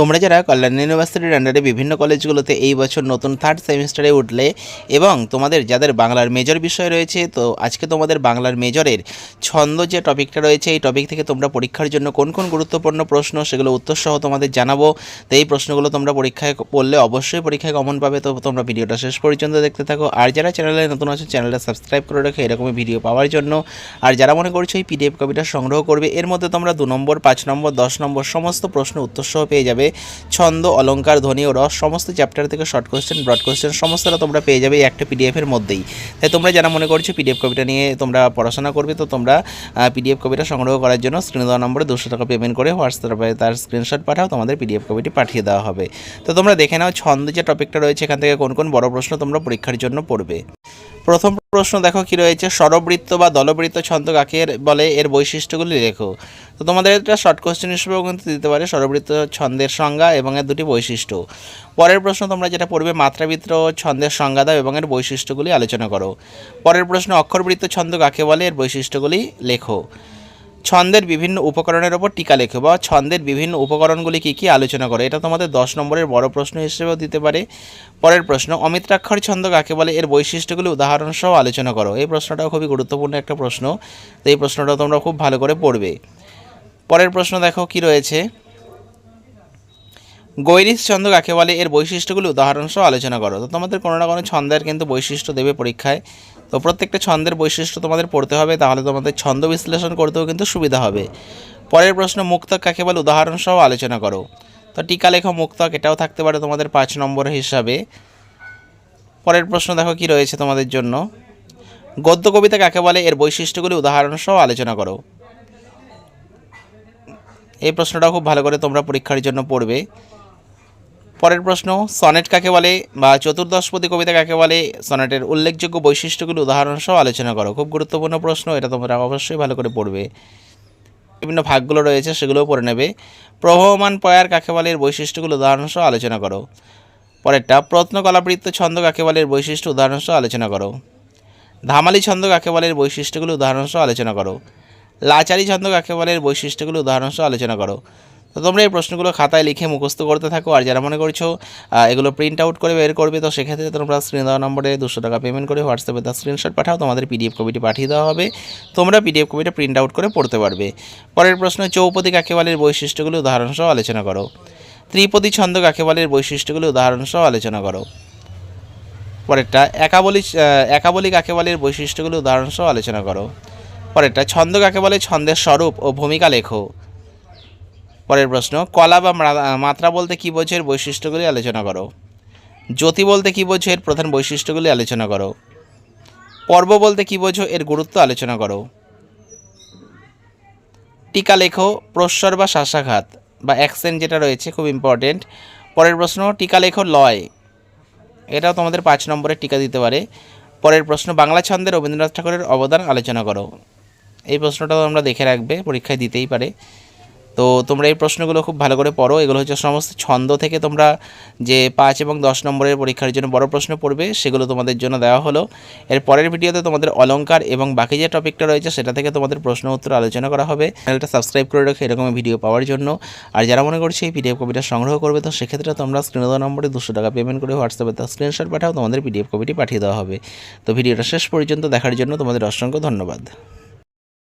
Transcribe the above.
তোমরা যারা কল্যাণ ইউনিভার্সিটির আন্ডারে বিভিন্ন কলেজগুলোতে এই বছর নতুন থার্ড সেমিস্টারে উঠলে এবং তোমাদের যাদের বাংলার মেজর বিষয় রয়েছে, তো আজকে তোমাদের বাংলার মেজরের ছন্দ যে টপিকটা রয়েছে, এই টপিক থেকে তোমরা পরীক্ষার জন্য কোন কোন গুরুত্বপূর্ণ প্রশ্ন সেগুলো উত্তর সহ তোমাদের জানাব। তো এই প্রশ্নগুলো তোমরা পরীক্ষায় পড়লে অবশ্যই পরীক্ষায় কমন পাবে। তো তোমরা ভিডিওটা শেষ পর্যন্ত দেখতে থাকো। আর যারা চ্যানেলে নতুন আছে চ্যানেলটা সাবস্ক্রাইব করে রাখো, এরকমই ভিডিও পাওয়ার জন্য। আর যারা মনে করছ এই পিডিএফ কপিটা সংগ্রহ করবে, এর মধ্যে তোমরা দু নম্বর, পাঁচ নম্বর, দশ নম্বর সমস্ত প্রশ্ন উত্তর সহ পেয়ে যাবে। ছন্দ, অলঙ্কার, ধ্বনি ও রস, সমস্ত চ্যাপ্টার থেকে শর্ট কোয়েশ্চেন ব্রড কোশ্চেন সমস্তটা তোমরা পেয়ে যাবে একটা পিডিএফের মধ্যেই। তাই তোমরা যারা মনে করছ পিডিএফ কপিটা নিয়ে তোমরা পড়াশোনা করবে, তো তোমরা পিডিএফ কপিটা সংগ্রহ করার জন্য স্ক্রিনে দেওয়া নম্বরে দুশো টাকা পেমেন্ট করে হোয়াটসঅ্যাপে তার স্ক্রিনশট পাঠাও, তোমাদের পিডিএফ কপিটি পাঠিয়ে দেওয়া হবে। তো তোমরা দেখে নাও ছন্দ যে টপিকটা রয়েছে, এখান থেকে কোন কোন বড় প্রশ্ন তোমরা পরীক্ষার জন্য পড়বে। প্রথম প্রশ্ন দেখো কি রয়েছে, স্বরবৃত্ত বা দলবৃত্ত ছন্দ কাকে বলে, এর বৈশিষ্ট্যগুলি লেখো। তো তোমাদের এটা শর্ট কোশ্চেন হিসেবেও কিন্তু দিতে পারে, স্বরবৃত্ত ছন্দের সংজ্ঞা এবং এর দুটি বৈশিষ্ট্য। পরের প্রশ্ন তোমরা যেটা পড়বে, মাত্রাবৃত্ত ছন্দের সংজ্ঞা দাও এবং এর বৈশিষ্ট্যগুলি আলোচনা করো। পরের প্রশ্ন, অক্ষরবৃত্ত ছন্দ কাকে বলে, এর বৈশিষ্ট্যগুলি লেখো। ছন্দের বিভিন্ন উপকরণের ওপর টিকা লেখো বা ছন্দের বিভিন্ন উপকরণগুলি কী কী আলোচনা করো? এটা তোমাদের দশ নম্বরের বড় প্রশ্ন হিসেবেও দিতে পারে। পরের প্রশ্ন, অমিত্রাক্ষর ছন্দ কাকে বলে? এর বৈশিষ্ট্যগুলি উদাহরণ সহ আলোচনা করো। এই প্রশ্নটাও খুবই গুরুত্বপূর্ণ একটা প্রশ্ন। তো এই প্রশ্নটা তোমরা খুব ভালো করে পড়বে। পরের প্রশ্ন দেখো কি রয়েছে। গৈরিস ছন্দ কাকে বলে? এর বৈশিষ্ট্যগুলি উদাহরণ সহ আলোচনা করো। তো তোমাদের কোনো না কোনো ছন্দের কিন্তু বৈশিষ্ট্য দেবে পরীক্ষায়। তো প্রত্যেকটা ছন্দের বৈশিষ্ট্য তোমাদের পড়তে হবে, তাহলে তোমাদের ছন্দ বিশ্লেষণ করতেও কিন্তু সুবিধা হবে। পরের প্রশ্ন, মুক্তক কাকে বলে? উদাহরণ সহ আলোচনা করো। তো টিকা লেখা মুক্তক, এটাও থাকতে পারে তোমাদের পাঁচ নম্বর হিসাবে। পরের প্রশ্ন দেখো কি রয়েছে তোমাদের জন্য। গদ্য কবিতা কাকে বলে? এর বৈশিষ্ট্যগুলি উদাহরণ সহ আলোচনা করো। এই প্রশ্নটাও খুব ভালো করে তোমরা পরীক্ষার জন্য পড়বে। পরের প্রশ্ন, সনেট কাকে বলে বা চতুর্দশপদী কবিতা কাকে বলে? সনেটের উল্লেখযোগ্য বৈশিষ্ট্যগুলি উদাহরণ সহ আলোচনা করো। খুব গুরুত্বপূর্ণ প্রশ্ন, এটা তোমরা অবশ্যই ভালো করে পড়বে। বিভিন্ন ভাগগুলো রয়েছে, সেগুলোও পড়ে নেবে। প্রবহমান পয়ার কাকে বলে বৈশিষ্ট্যগুলো উদাহরণ সহ আলোচনা করো। পরেরটা, প্রত্নকলাবৃত্ত ছন্দ কাকে বলে বৈশিষ্ট্য উদাহরণ সহ আলোচনা করো। ধামালি ছন্দ কাকে বলে বৈশিষ্ট্যগুলো উদাহরণ সহ আলোচনা করো। লাচারি ছন্দ কাকে বলে বৈশিষ্ট্যগুলো উদাহরণ সহ আলোচনা করো। তো তোমরা এই প্রশ্নগুলো খাতায় লিখে মুখস্থ করতে থাকো, আর যারা মনে করছ এগুলো প্রিন্ট আউট করে বের করবে, তো সেক্ষেত্রে তোমরা স্ক্রিন দেওয়া নম্বরে দুশো টাকা পেমেন্ট করে হোয়াটসঅ্যাপে তার স্ক্রিনশট পাঠাও, তোমাদের পিডিএফ কপিটি পাঠিয়ে দেওয়া হবে, তোমরা পিডিএফ কপিটা প্রিন্ট আউট করে পড়তে পারবে। পরের প্রশ্ন চৌপতি কাকে বৈশিষ্ট্যগুলো উদাহরণ সহ আলোচনা করো। ত্রিপদী ছন্দ কাকে বৈশিষ্ট্যগুলো উদাহরণ সহ আলোচনা করো। পরেরটা, একাবলি একাবলি কাকে বলে বৈশিষ্ট্যগুলো উদাহরণ সহ আলোচনা করো। পরেরটা, ছন্দ কাকে বলে? ছন্দের স্বরূপ ও ভূমিকা লেখো। পরের প্রশ্ন, কলা বা মাত্রা বলতে কী বোঝো এর বৈশিষ্ট্যগুলি আলোচনা করো। জ্যোতি বলতে কী বোঝো এর প্রধান বৈশিষ্ট্যগুলি আলোচনা করো। পর্ব বলতে কী বোঝো এর গুরুত্ব আলোচনা করো। টিকা লেখো, প্রস্বর বা শ্বাসাঘাত বা অ্যাকসেন্ট যেটা রয়েছে খুব ইম্পর্টেন্ট পরের প্রশ্ন, টিকা লেখো লয়। এটাও তোমাদের পাঁচ নম্বরের টিকা দিতে পারে। পরের প্রশ্ন, বাংলা ছন্দে রবীন্দ্রনাথ ঠাকুরের অবদান আলোচনা করো। এই প্রশ্নটাও আমরা দেখে রাখবে, পরীক্ষায় দিতেই পারে। তো তোমরা এই প্রশ্নগুলো খুব ভালো করে পড়ো। এগুলো হচ্ছে সমস্ত ছন্দ থেকে তোমরা যে পাঁচ এবং দশ নম্বরের পরীক্ষার জন্য বড় প্রশ্ন পড়বে, সেগুলো তোমাদের জন্য দেওয়া হলো। এর পরের ভিডিওতে তোমাদের অলঙ্কার এবং বাকি যে টপিকটা রয়েছে, সেটা থেকে তোমাদের প্রশ্ন উত্তর আলোচনা করা হবে। চ্যানেলটা সাবস্ক্রাইব করে রাখো, এরকম ভিডিও পাওয়ার জন্য। আর যারা মনে করছে এই পিডিএফ কপিটা সংগ্রহ করবে, তো সেক্ষেত্রে তোমরা স্ক্রিনে দেওয়া নম্বরে দুশো টাকা পেমেন্ট করে হোয়াটসঅ্যাপে তার স্ক্রিনশট পাঠাও, তোমাদের পিডিএফ কপিটি পাঠিয়ে দেওয়া হবে। তো ভিডিওটা শেষ পর্যন্ত দেখার জন্য তোমাদের অসংখ্য ধন্যবাদ।